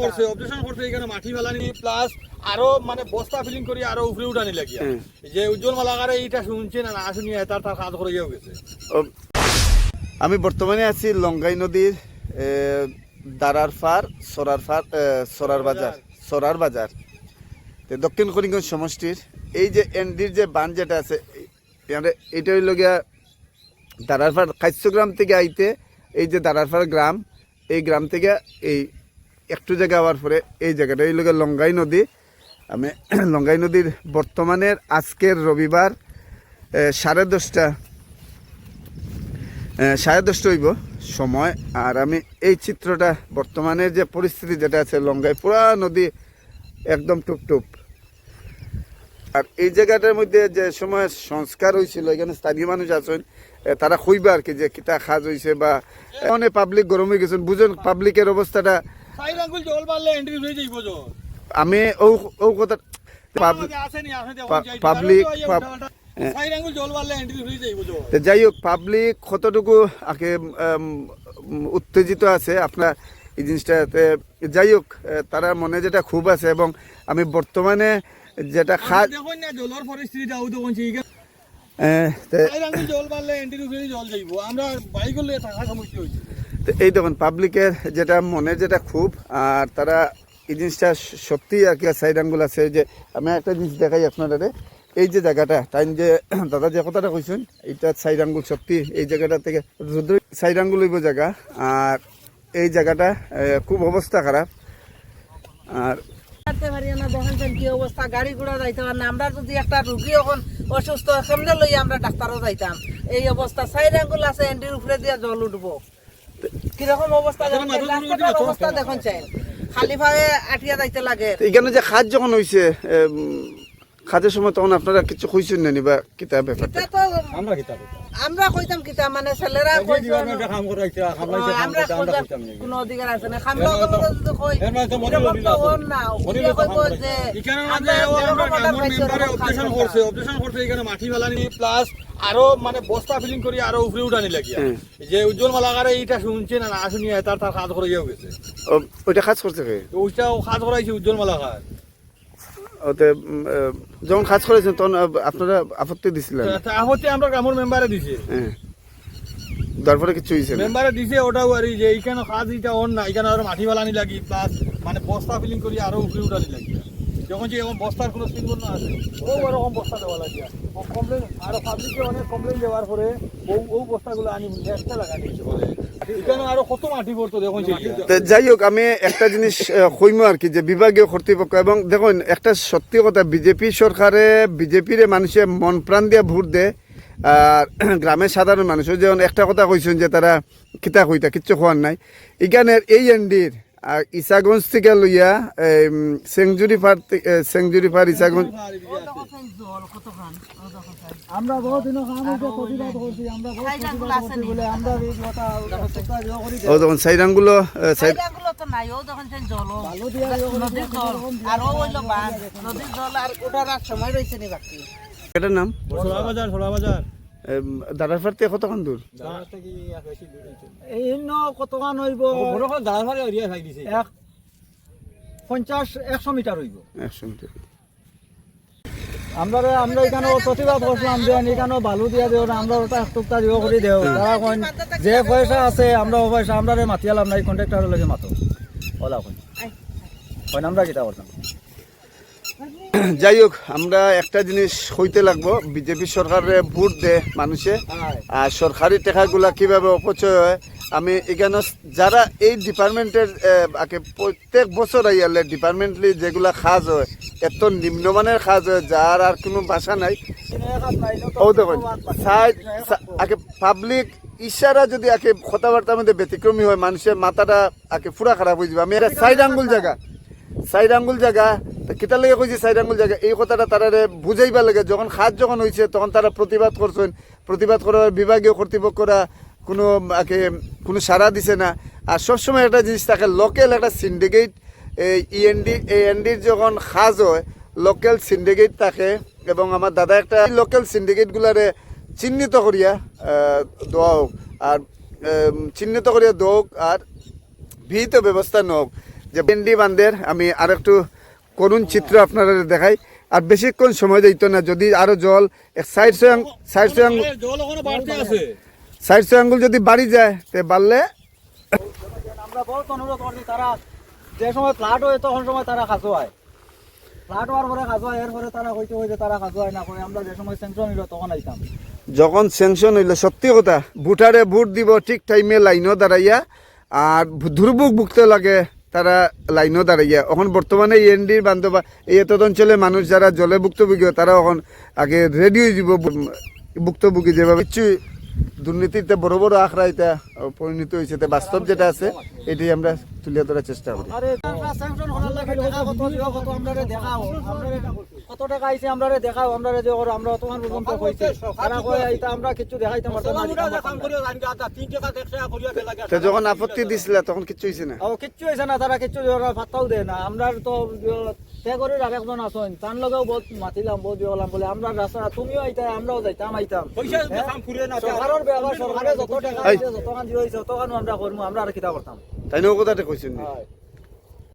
করছে করছে এখানে মাটি ফেলানি প্লাস আরও মানে বস্তা ফিলিং করি আরও উপরে উঠানি লাগিয়া। যে উজ্জ্বল মালাকারে এইটা শুনছে না না শুনিয়ে তার তার কাজ করে গিয়েও গেছে। আমি বর্তমানে আছি লঙ্গাই নদীর দারার ফার সরার ফার সরার বাজার সরার বাজার। তো দক্ষিণ করিমগঞ্জ সমষ্টির এই যে এনডির যে বান যেটা আছে এটা হইল গিয়া দারারফার খাইস্যগ্রাম থেকে আইতে এই যে দারারফার গ্রাম এই গ্রাম থেকে এই একটু জায়গা হওয়ার পরে এই জায়গাটা হইল গিয়া লঙ্গাই নদী। আমি লঙ্গাই নদীর বর্তমানের আজকের রবিবার সাড়ে দশটা সাড়ে দশটা হইব সময়। আর আমি এই চিত্রটা, বর্তমানের যে পরিস্থিতি যেটা আছে, লঙ্গাই পুরা নদী একদম টুপটুপ। আর এই জায়গাটার মধ্যে যে সময় সংস্কার হয়েছিল, এখানে স্থানীয় মানুষ আছেন তারা কইবা আর কি যে কিতা খাজ হয়েছে বা অনেক পাবলিক গরম হয়ে গেছেন বুঝেন পাবলিকের অবস্থাটা আমি ও ও কথা পাব- আসেনি আসেনি পা- public- পাব-। সাইড আঙ্গুল জল পারলে এন্ট্রি যাইব জল। তো যাই হোক পাবলিক কতটুকু আগে উত্তেজিত আছে আপনার এই জিনিসটাতে যাই হোক তারা মনে যেটা খুব আছে এবং আমি বর্তমানে যেটা খা এই দেখুন পাবলিকের যেটা মনে যেটা খুব আর তারা এই জিনিসটা সত্যি আর কি সাইড আঙ্গুল আছে। যে আমি একটা জিনিস দেখাই আপনাদের এই যে জায়গাটা তাই যে দাদা যে কথাটা কইছেন এইটা সাইড আঙ্গুল সত্যি এই জায়গাটা থেকে রুদ্র সাইড আঙ্গুল হইব জায়গা। আর এই জায়গাটা খুব অবস্থা খারাপ। আর হাঁটতে পারি না দেখেন কি অবস্থা গাড়ি ঘোড়া যাইতে পারে না আমরা যদি একটা রুগী এখন অসুস্থ সামনে লই আমরা ডাক্তারও যাইতাম? এই অবস্থা সাইড আঙ্গুল আছে এন্ডির উপরে দিয়ে জল উঠবো। কীরকম অবস্থা অবস্থা দেখুন চাই। খালি ভাবে আটিয়া যাইতে লাগে। এখানে যে খাদ যখন হয়েছে খাদের সময় তখন আপনারা কিছু কইছেন না নি বা কিতা ব্যাপারটা? এটা তো আমরা কিতাব আমরা কইতাম কিতা মানে ছেলেরা কইতাম কাম করাইছে আমরা খোঁজার কোনো অধিকার আছে না? খামলা কই এর মানে তো মনে না। যে এখানে আমরা আমরা আমার মেম্বারে অপারেশন। করছে অপারেশন করছে এখানে মাটি প্লাস আরও মানে বস্তা ফিলিং করি আরও উপরে উঠানি লাগিয়া। হুম। যে উজ্জ্বল মালাকারে এইটা শুনছে না না শুনিয়ে তার তার কাজ করে গেছে। ওইটা কাজ করছে কে? তো ওইটাও কাজ করাইছে উজ্জ্বল মালাকার। ওতে যখন কাজ করেছেন তখন আপনারা আপত্তি দিছিলেন? আপত্তি আমরা গ্রামের মেম্বারে দিছে। হ্যাঁ। তারপরে কিছু হয়েছে মেম্বারে দিছে ওটাও আর যে এইখানে কাজ এটা অন না এখানে আরও মাটি বালানি লাগি প্লাস মানে বস্তা ফিলিং করি আরও উপরে উঠানি লাগি। যখন যে এখন বস্তার কোনো সিম্বল না আছে। ও ওরকম বস্তা দেওয়া লাগে। কমপ্লেন আরও পাবলিকে অনেক কমপ্লেন দেওয়ার পরে ও ও বস্তাগুলো আনি একটা লাগা বলে মাটি দেখুন যাই হোক আমি একটা জিনিস কইম আর কি যে বিভাগীয় কর্তৃপক্ষ এবং দেখুন একটা সত্যি কথা বিজেপি সরকারে বিজেপির মানুষে মন প্রাণ দিয়ে ভোট দেয় আর গ্রামের সাধারণ মানুষও যেমন একটা কথা কইছেন যে তারা কিতা কইতা কিচ্ছু খোয়ার নাই। এখানের এই এন্ডির আর ইসাগঞ্জ থেকে লইয়া সেঞ্চুরি পার সেঞ্চুরি পার ইসাগঞ্জ আমরা বহুত দিন প্রতিবাদ করছি আমরা? বলে আমরা এই কথা ও তখন তো নাই ও দেখুন চাই জল নদীর জল আর ও হইল বান নদীর জল আর ওঠার সময় নি বাকি। এটার নাম? ছোলা বাজার ছোলা বাজার দাদারফার থেকে কতক্ষণ দূর এই ন কতখান হইব? মারে এরিয়া খাই দিছে এক পঞ্চাশ একশো মিটার হইব। একশো মিটার আমরা আমরা এখানে প্রতিবাদ করছিলাম যে এখানে বালু দিয়া দেও না আমরা ওটা একটুকটা দিব করে দেও। তারা কইন যে পয়সা আছে আমরা ও পয়সা আমরা মাতিয়ালাম না এই কন্ট্রাক্টর লাগে মাতো। ওলা আমরা কিতা করতাম? যাই হোক আমরা একটা জিনিস হইতে লাগবো। বিজেপি সরকারে ভোট দে মানুষে। আর সরকারি টাকাগুলা কীভাবে অপচয় হয় আমি এখানে যারা এই ডিপার্টমেন্টের আগে প্রত্যেক বছর আইয়ালে ডিপার্টমেন্টলি যেগুলা কাজ হয় এত নিম্নমানের কাজ হয় যার আর কোনো ভাষা নাই। ও দেখুন সাইড আগে পাবলিক ইশারা যদি আগে কথাবার্তার মধ্যে ব্যতিক্রমী হয় মানুষের মাথাটা আগে পুরা খারাপ হয়ে যাবে। আমি এটা সাইড আঙ্গুল জায়গা সাইড আঙ্গুল জায়গা তা কিতার লাগে কইছি সাইড আঙ্গুল জায়গা? এই কথাটা তারা বুঝাইবা লাগে যখন খাত যখন হয়েছে তখন তারা প্রতিবাদ করছেন। প্রতিবাদ করার বিভাগীয় কর্তৃপক্ষরা কোনো আগে কোনো সাড়া দিছে না। আর সবসময় একটা জিনিস থাকে লোকাল একটা সিন্ডিকেট এই ইএনডি এএনডির যখন সাজ হয় লোকাল সিন্ডিকেট থাকে এবং আমার দাদা একটা লোকাল সিন্ডিকেটগুলারে চিহ্নিত করিয়া দেওয়া হোক। আর চিহ্নিত করিয়া দেওয়া হোক আর বিহিত ব্যবস্থা নোক যে বেন্ডি বান্ধের, আমি আর একটু করুণ চিত্র আপনারা দেখাই। আর বেশিক্ষণ সময় দিত না যদি আরও জল এক সাইড ছয় সাইড ছয় আঙ্গুল জল ওখানে আছে। সাইড ছয় আঙ্গুল যদি বাড়ি যায় তে বাড়লে আমরা বহুত অনুরোধ করছি তারা যে সময় ফ্লাড হয় তখন সময় তারা খাজো হয় ফ্লাড হওয়ার পরে খাজো হয় এরপরে তারা হইতে হইতে তারা খাজো হয় না করে আমরা যে সময় স্যাংশন হইল তখন আইতাম। যখন স্যাংশন হইল সত্যি কথা ভোটারে ভোট দিব ঠিক টাইমে লাইনও দাঁড়াইয়া আর দুর্ভোগ ভুগতে লাগে। তারা লাইনও দাঁড়াইয়া। এখন বর্তমানে ইএনডির বান্ধবা, এই এত অঞ্চলে মানুষ যারা জলে ভুক্তভোগী তারা এখন আগে রেডিও দিব ভুক্তভোগী যেভাবে। কিছু দুর্নীতিতে বড় বড় আখড়া এটা পরিণত হয়েছে। বাস্তব যেটা আছে এটি আমরা তুলে ধরার চেষ্টা করি। স্যাংশন করার লাগে টাকা কত দিও কত আমরারে দেখাও আমরারে কত টাকা আইছে আমরারে দেখাও আমরারে যে করো আমরা তখন পর্যন্ত কইছে। তারা কয় আইতা আমরা কিছু দেখাইতে পারতাম না দিতাম পারতাম না। তো যখন আপত্তি দিছিল তখন কিছু হয়েছে না? ও কিচ্ছু হয়েছে না তারা কিচ্ছু পাত্তাও দেয় না। আমরা তো তে করে আরেকজন আসেন তার লগেও বহুত মাতিলাম বহুত হলাম বলে আমরা রাস্তা তুমিও আইতা আমরাও যাইতাম আইতাম। হ্যাঁ? সরকারের ব্যবহার সরকারে যত টাকা এই। যত কান দিয়ে হয়েছে তত কানো আমরা করব আমরা আর কিতা করতাম? তাই নৌ কথাটা কইছেন নি?